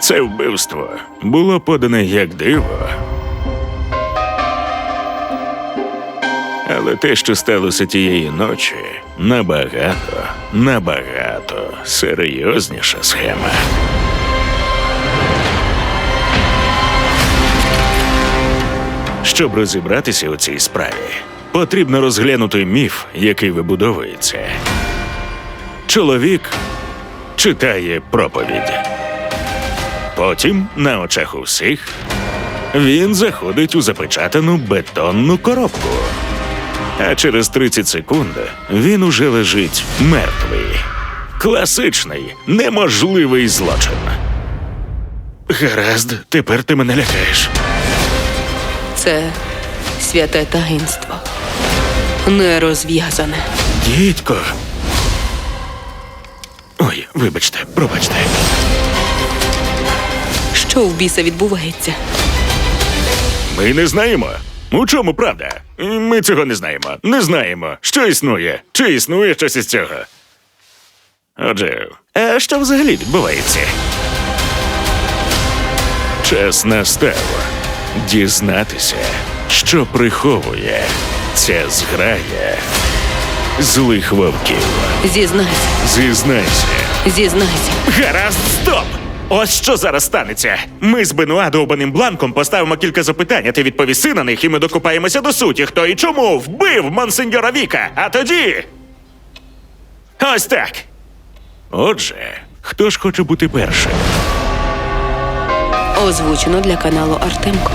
Це вбивство було подане як диво. Але те, що сталося тієї ночі, набагато, набагато серйозніша схема. Щоб розібратися у цій справі, потрібно розглянути міф, який вибудовується. Чоловік читає проповідь. Потім, на очах усіх, він заходить у запечатану бетонну коробку. А через 30 секунд він уже лежить мертвий. Класичний, неможливий злочин. Гаразд, тепер ти мене лякаєш. Це святе таїнство. Не розв'язане. Дідько. Ой, вибачте, пробачте. Що в біса відбувається? Ми не знаємо. У чому правда? Ми цього не знаємо. Не знаємо, що існує, чи існує щось із цього. Отже, а що взагалі відбувається? Час настав дізнатися, що приховує ця зграя злих вовків. Зізнайся, Зізнайся. зізнайся. Гаразд, стоп! Ось що зараз станеться. Ми з Бенуа довбаним бланком поставимо кілька запитань, а ти відповіси на них, і ми докопаємося до суті, хто і чому вбив монсеньора Віка. А тоді. Ось так. Отже, хто ж хоче бути першим? Озвучено для каналу Артемко.